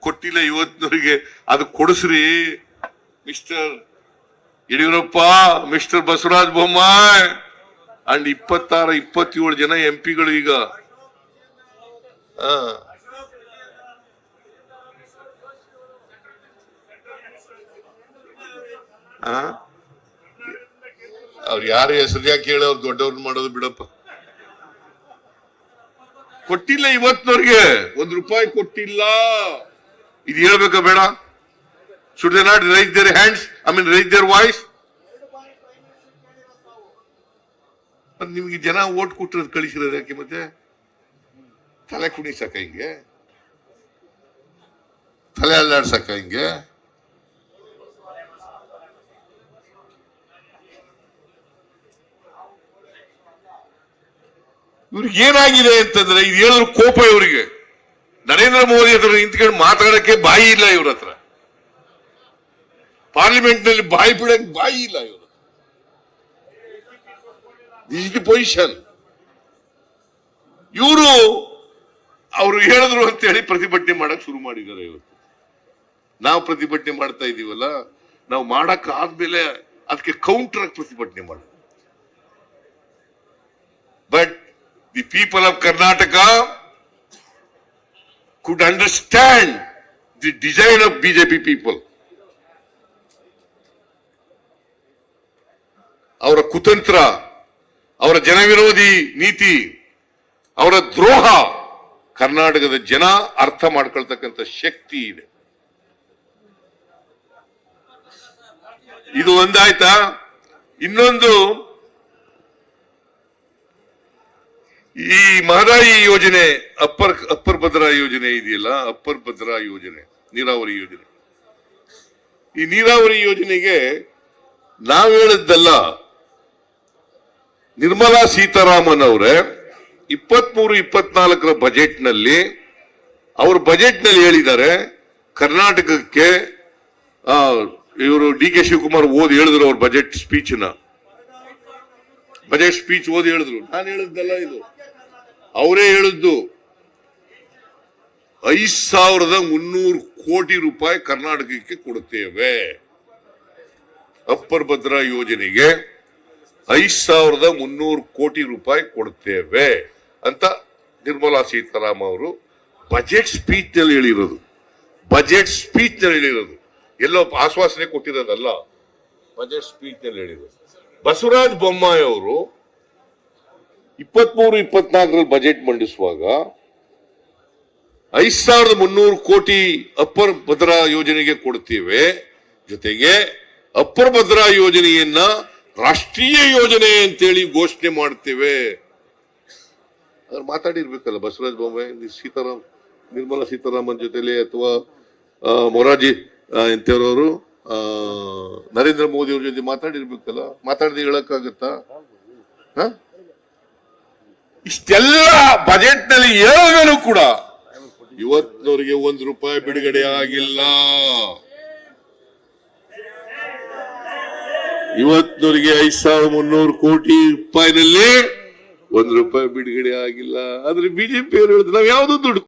ಕೊಟ್ಟಿಲ್ಲ ಇವತ್ತಿನವರಿಗೆ. ಅದು ಕೊಡಿಸ್ರಿ. Mister Yediyurappa mister Basavaraja Bommai. And ಇಪ್ಪತ್ತಾರ, ಇಪ್ಪತ್ತೇಳು ಜನ ಎಂ ಪಿಗಳು ಈಗ? ಅವ್ರು ಯಾರ ಹೆಸರು ಯಾಕೆ ಅವ್ರು ದೊಡ್ಡವ್ರನ್ನ ಮಾಡೋದು ಬಿಡಪ್ಪ. ಕೊಟ್ಟಿಲ್ಲ ಇವತ್ತಿನವ್ರಿಗೆ. ಒಂದ್ ರೂಪಾಯಿ ಕೊಟ್ಟಿಲ್ಲ. ಇದು ಹೇಳ್ಬೇಕಾ ಬೇಡ? Should they not raise their hands I mean raise their voice ನಿಮ್ಗೆ ಜನ ಓಟ್ ಕೊಟ್ಟಿರೋದು ಕಳಿಸಿರೋದು ಯಾಕೆ ಮತ್ತೆ? ತಲೆ ಕುಣಿಸಕ ಹಿಂಗೆ? ತಲೆ ಅಲ್ಲಾಡ್ಸಕ ಹಿಂಗೆ? ಇವ್ರಿಗೆ ಏನಾಗಿದೆ ಅಂತಂದ್ರೆ ಇದು ಹೇಳಿದ್ರು ಕೋಪ ಇವರಿಗೆ. ನರೇಂದ್ರ ಮೋದಿ ಹತ್ರ ನಿಂತ್ಕೊಂಡು ಮಾತಾಡಕ್ಕೆ ಬಾಯಿ ಇಲ್ಲ ಇವ್ರ ಹತ್ರ. ಪಾರ್ಲಿಮೆಂಟ್ನಲ್ಲಿ ಬಾಯಿ ಬಿಡಕ್ ಬಾಯಿ ಇಲ್ಲ ಇವರು ದಿಸ್ ದಿ ಪೊಸಿಷನ್ ಇವರು ಅವರು ಹೇಳಿದ್ರು ಅಂತ ಹೇಳಿ ಪ್ರತಿಭಟನೆ ಮಾಡಕ್ ಶುರು ಮಾಡಿದ್ದಾರೆ ಇವತ್ತು. ನಾವು ಪ್ರತಿಭಟನೆ ಮಾಡ್ತಾ ಇದೀವಲ್ಲ, ನಾವು ಮಾಡಕ್ ಆದ್ಮೇಲೆ ಅದಕ್ಕೆ ಕೌಂಟರ್ ಪ್ರತಿಭಟನೆ ಮಾಡ but the people of Karnataka could understand the design of BJP people ಅವರ ಕುತಂತ್ರ ಅವರ ಜನವಿರೋಧಿ ನೀತಿ ಅವರ ದ್ರೋಹ ಕರ್ನಾಟಕದ ಜನ ಅರ್ಥ ಮಾಡ್ಕೊಳ್ತಕ್ಕಂಥ ಶಕ್ತಿ ಇದೆ ಇದು ಒಂದಾಯ್ತಾ ಇನ್ನೊಂದು ಈ ಮಹದಾಯಿ ಯೋಜನೆ ಅಪ್ಪರ್ ಅಪ್ಪರ್ ಭದ್ರಾ ಯೋಜನೆ ಇದೆಯಲ್ಲ, ಅಪ್ಪರ್ ಭದ್ರಾ ಯೋಜನೆ, ನೀರಾವರಿ ಯೋಜನೆ. ಈ ನೀರಾವರಿ ಯೋಜನೆಗೆ ನಾವು ಹೇಳಿದ್ದಲ್ಲ, ನಿರ್ಮಲಾ ಸೀತಾರಾಮನ್ ಅವರೇ ಇಪ್ಪತ್ಮೂರು, ಇಪ್ಪತ್ನಾಲ್ಕರ ಬಜೆಟ್ನಲ್ಲಿ ಅವ್ರ ಬಜೆಟ್ನಲ್ಲಿ ಹೇಳಿದ್ದಾರೆ, ಕರ್ನಾಟಕಕ್ಕೆ ಇವರು ಡಿ ಕೆ ಶಿವಕುಮಾರ್ ಓದಿ ಹೇಳಿದ್ರು ಅವ್ರ ಬಜೆಟ್ ಸ್ಪೀಚ್ ಬಜೆಟ್ ಸ್ಪೀಚ್ ಓದಿ ಹೇಳಿದ್ರು. ನಾನು ಹೇಳಿದ್ದಲ್ಲ ಇದು. ಅವರೇ ಹೇಳಿದ್ದು, ಐದ್ ಸಾವಿರದ ಮುನ್ನೂರು ಕೋಟಿ ರೂಪಾಯಿ ಕರ್ನಾಟಕಕ್ಕೆ ಕೊಡುತ್ತೇವೆ. ಅಪ್ಪರ್ ಭದ್ರಾ ಯೋಜನೆಗೆ ಐದ್ ಸಾವಿರದ ಮುನ್ನೂರು ಕೋಟಿ ರೂಪಾಯಿ ಕೊಡುತ್ತೇವೆ ಅಂತ ನಿರ್ಮಲಾ ಸೀತಾರಾಮ್ ಅವರು ಬಜೆಟ್ ಸ್ಪೀಚ್ನಲ್ಲಿ ಹೇಳಿರೋದು. ಬಜೆಟ್ ಸ್ಪೀಚ್ನಲ್ಲಿ ಹೇಳಿರೋದು. ಎಲ್ಲೋ ಆಶ್ವಾಸನೆ ಕೊಟ್ಟಿರೋದಲ್ಲ. ಬಜೆಟ್ ಸ್ಪೀಚ್ನಲ್ಲಿ ಹೇಳಿರೋದು. ಬಸವರಾಜ ಬೊಮ್ಮಾಯಿ ಅವರು ಇಪ್ಪತ್ಮೂರು ಇಪ್ಪತ್ನಾಲ್ಕರಲ್ಲಿ ಬಜೆಟ್ ಮಂಡಿಸುವಾಗ ಐದು ಸಾವಿರದ ಮುನ್ನೂರು ಕೋಟಿ ಅಪ್ಪರ್ ಭದ್ರಾ ಯೋಜನೆಗೆ ಕೊಡ್ತೀವಿ. ಜೊತೆಗೆ ಅಪ್ಪರ್ ಭದ್ರಾ ಯೋಜನೆಯನ್ನ ರಾಷ್ಟ್ರೀಯ ಯೋಜನೆ ಅಂತೇಳಿ ಘೋಷಣೆ ಮಾಡ್ತೇವೆ. ಅದ್ರ ಮಾತಾಡಿರ್ಬೇಕಲ್ಲ ಬಸವರಾಜ ಬೊಮ್ಮಾಯಿ ಸೀತಾರಾಮ್ ನಿರ್ಮಲಾ ಸೀತಾರಾಮನ್ ಜೊತೆಲಿ ಅಥವಾ ಮೊರಾಜಿ ಆ, ನರೇಂದ್ರ ಮೋದಿ ಅವ್ರ ಜೊತೆ ಮಾತಾಡಿರ್ಬೇಕಲ್ಲ, ಮಾತಾಡದೆ ಹೇಳಕ್ಕಾಗತ್ತಾ? ಇಷ್ಟೆಲ್ಲ ಬಜೆಟ್ನಲ್ಲಿ ಹೇಳಿದ್ರು ಕೂಡ ಇವತ್ತಿನವರಿಗೆ ಒಂದು ರೂಪಾಯಿ ಬಿಡುಗಡೆ ಆಗಿಲ್ಲ. ಇವತ್ತಿನವರಿಗೆ ಐದ್ ಸಾವಿರದ ಮುನ್ನೂರು ಕೋಟಿ ರೂಪಾಯಿನಲ್ಲಿ ಒಂದ್ ರೂಪಾಯಿ ಬಿಡುಗಡೆ ಆಗಿಲ್ಲ. ಆದ್ರೆ ಬಿಜೆಪಿ ಅವರು ಹೇಳಿದ್ರು, ನಾವು ಯಾವ್ದು ದುಡ್ಡು